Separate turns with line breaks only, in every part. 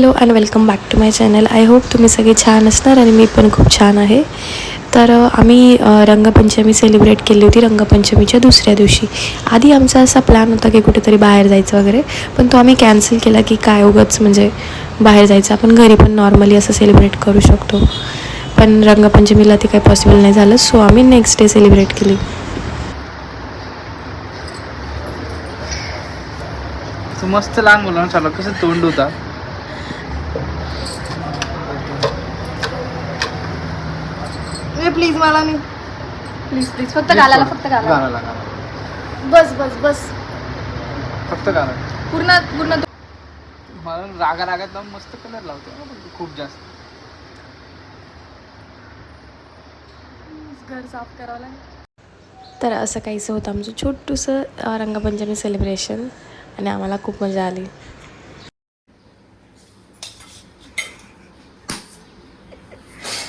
Hello and welcome back to my channel I hope तुम्ही सगळे छान असणार आणि मी पण खूप छान आहे. तर आम्ही रंगपंचमी सेलिब्रेट केली होती रंगपंचमीच्या दुसऱ्या दिवशी. आधी आमचा असा प्लॅन होता की कुठेतरी बाहेर जायचं वगैरे पण तो आम्ही कॅन्सल केला की काय उगाच म्हणजे बाहेर जायचं. आपण घरी पण नॉर्मली असं सेलिब्रेट करू शकतो. पण रंगपंचमीला ते काही पॉसिबल नाही झालं सो आम्ही नेक्स्ट डे सेलिब्रेट केली.
मस्त लहान मुलांना चालू कसं तोंड होता.
प्लीज मला नाही. प्लीज प्लीज फक्त घालायला फक्त बस बस बस.
फक्त गाणं
पूर्ण पूर्ण
मला रागा रागात लावून मस्त कलर लावतो हं, पण तू खूप जास्त.
घर साफ करावं लागेल.
तर असं काहीसं होतं आमचं छोटूसं अ, रंगपंचमी सेलिब्रेशन आणि आम्हाला खूप मजा आली.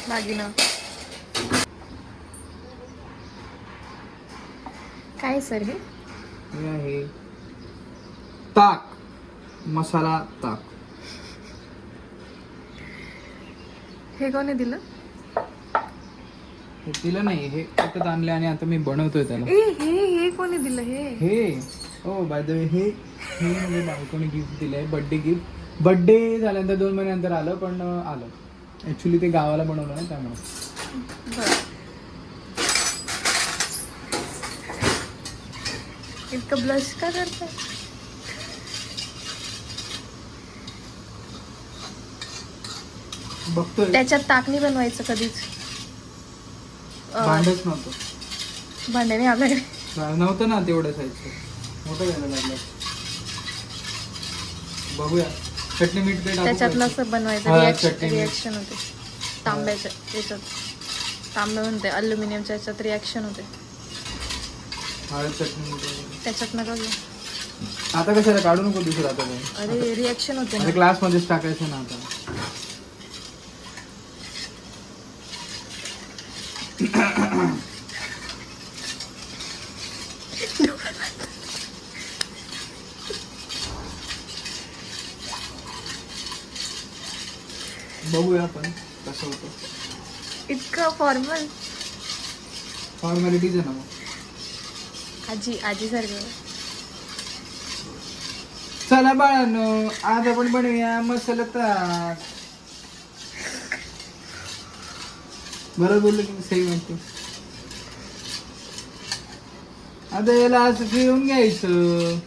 दागिना. काय सर हे?
हे आहे ताक मसाला ताक.
हे कोणी दिलं?
हे दिलं नाही हे विकत आणले आणि आता मी बनवतोय त्याला.
ए हे हे कोणी दिलं हे?
हे हो बाय द वे हे हे म्हणजे बायकोने गिफ्ट दिलंय बर्थडे गिफ्ट बर्थडे झाल्यानंतर दोन महिन्यानंतर आलं पण अं, आलं. ॲक्च्युली ते गावाला बनवलं ना त्यामुळे.
बरं. इतकं ब्लश का
बघतोय.
त्याच्यात ताकणी बनवायचं कधीच.
भांडच नव्हतं.
भांडे नाही आपल्याकडे
नव्हतं ना तेवढं साईजचं मोठं घ्यायला लागलं बघूया. चटणी मीठ
त्याच्यात
का?
नसं बनवायचं रिॲक्शन होते. तांब्याच्या याच्यात. तांब्या म्हणते अल्युमिनियमच्या याच्यात रिॲक्शन होते.
हळद चटणी मीठ वगैरे.
त्याच्यात नका घेऊ.
आता कशाला काढू नको दुसरं आता काही
अरे रिॲक्शन होते ना.
क्लासमध्येच टाकायचं ना आता. बघूया आपण कसं होतं.
इतकं फॉर्मल
फॉर्मॅलिटीज आहे ना मग.
आजी आजी सारखं.
चला बाळांनो आज आपण बनवूया मसाला ताक. बरोबर बोललो की सही म्हणते. आता याला असं फिरवून घ्यायचं.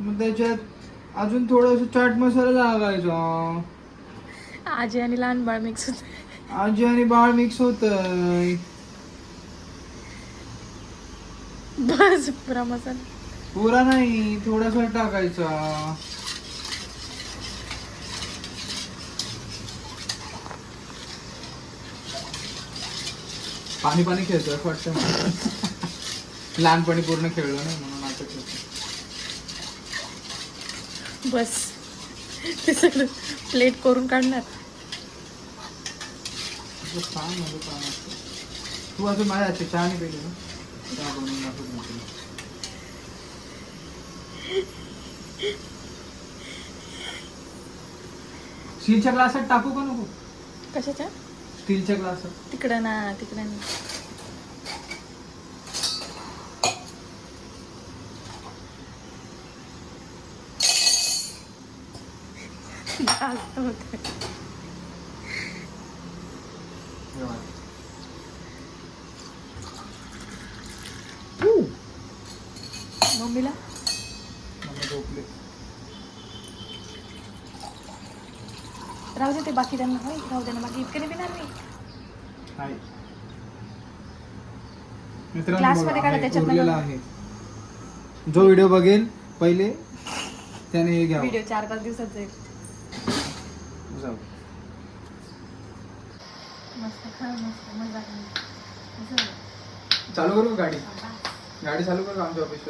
मग त्याच्यात अजून थोडस चाट मसाला लावायचा.
आजी आणि लहान बाळ मिक्स होते
आजी आणि बाळ मिक्स होत
बस पुरा मसाला.
पुरा नाही थोडासा टाकायचा. पाणी पाणी खेळतो असं वाटतं मला. लहानपणी पूर्ण खेळलो नाही म्हणून आता खेळतो
बस. ते सगळं प्लेट करून काढणार.
माझं असतं. तू अजून माझ्या हातची चहा नाही पिली ना? स्टीलच्या ग्लासात टाकू का नको?
कशाच्या?
स्टीलच्या ग्लासात.
तिकडं ना तिकडं ना जास्त होतंय. मम्मीला
झोपली.
राहू दे ते बाकी त्यांना होय? राहू दे ना बाकी इतके नाही पिणार मी. काढा, त्याच्यात
जो व्हिडिओ बघेल पहिले त्याने हे घ्यावं.
व्हिडिओ चार पाच दिवसात जाईल.
जाऊ.
मस्त खा मस्त मजा.
चालू करू गाडी? गाडी चालू करू आमच्या ऑफिस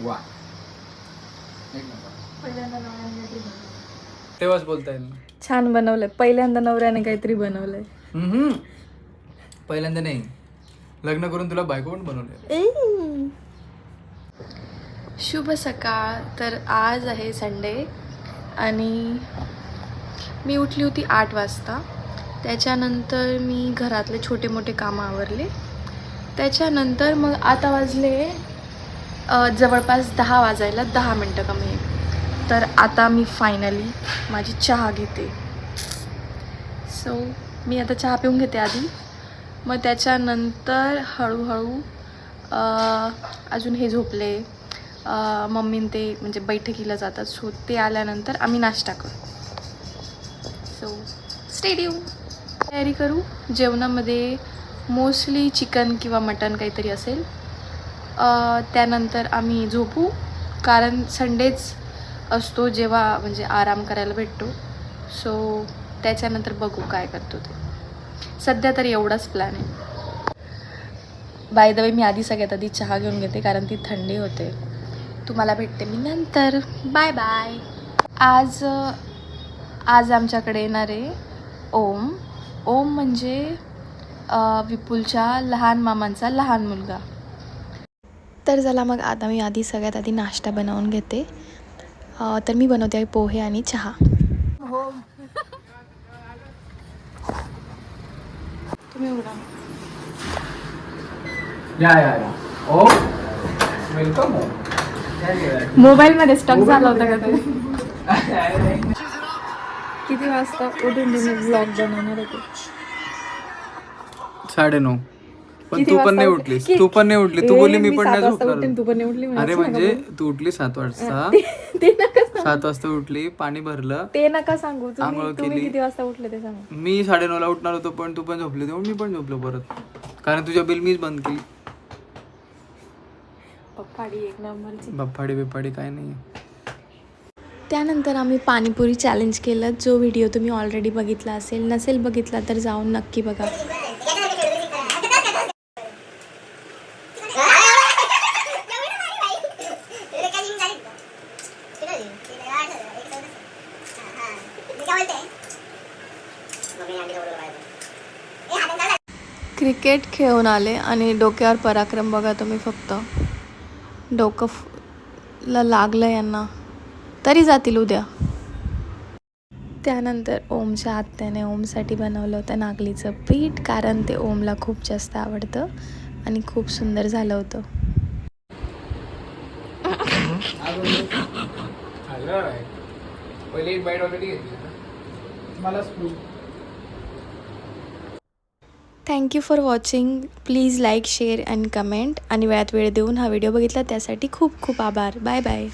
वा. एक नंबर.
पहिल्यांदा नवऱ्याने काहीतरी बनवलंय.
तेव्हाच बोलता येईल.
छान बनवलंय. पहिल्यांदा नवऱ्याने काहीतरी बनवलंय.
पहिल्यांदा नाही. लग्न करून तुला बायको पण बनवले.
शुभ सकाळ. तर आज आहे संडे आणि मी उठली होती आठ वाजता. त्याच्यानंतर मी घरातले छोटे मोठे कामं आवरले. त्याच्यानंतर मग आता वाजले जवळपास दहा वाजायला दहा मिनटं कमी. आहे तर आता मी फायनली माझी चहा घेते. सो मी आता चहा पिऊन घेते आधी. मग त्याच्यानंतर हळूहळू अजून हे झोपले. मम्मीन ते म्हणजे बैठकीला जातात. सो ते आल्यानंतर आम्ही नाश्ता करू सो स्टेडियम तयारी करू. जेवणामध्ये मोस्टली चिकन किंवा मटन काहीतरी असेल. त्यानंतर आम्ही झोपू. कारण संडेच असतो जेव्हा म्हणजे आराम करायला भेटतो. सो त्याच्यानंतर बघू काय करतो ते. सध्या तरी एवढाच प्लॅन आहे. बाय द वे मी आधी सगळ्यात आधी चहा घेऊन घेते कारण ती थंडी होते. तुम्हाला भेटते मी नंतर. बाय बाय आज आज आमच्याकडे येणार आहे ओम. ओम म्हणजे विपुलच्या लहान मामांचा लहान मुलगा.
तर चला मग आता मी आधी सगळ्यात आधी नाश्ता बनवून घेते. तर मी बनवते आहे पोहे आणि चहा.
तुम्ही उघडा.
या ओ वेलकम
मोबाईलमध्ये स्टक झाला होता का तरी किती वाजता उठून तुम्ही ब्लॉग बनवणार होते?
साडे नऊ. पण तू पण नाही
उठ-
उठलीस.
कि-
तू पण नाही उठली. तू
ए,
बोलली मी पण नाही
तू पण उठली
अरे म्हणजे. तू उठली सात वाजता.
ते.
सात वाजता उठली पाणी भरलं.
ते नका सांगू.
आंघोळ केली.
किती वाजता उठले ते सांगा.
मी साडे ला उठणार होतो पण तू पण झोपली तेव्हा मी पण झोपलो परत. कारण तुझ्या बिल मीच बंद केली.
पप्पाडी एक नंबरची
बप्पाडी बिप्पाडी काय नाही
त्यानंतर आम्ही पाणीपुरी चॅलेंज केलं. जो व्हिडिओ तुम्ही ऑलरेडी बघितला असेल नसेल बघितला तर जाऊन नक्की बघा. क्रिकेट खेळून आले आणि डोक्यावर पराक्रम बघा तुम्ही फक्त. डोकं ला लागलं यांना. तरी जातील उद्या. त्यानंतर ओमच्या आत्याने ओमसाठी बनवलं होतं नागलीचं पीठ कारण ते ओमला खूप जास्त आवडतं आणि खूप सुंदर झालं होतं. Thank you for watching please like share and comment आणि वेळात वेळ देऊन हा व्हिडिओ बघितला त्यासाठी खूप खूप आभार. Bye bye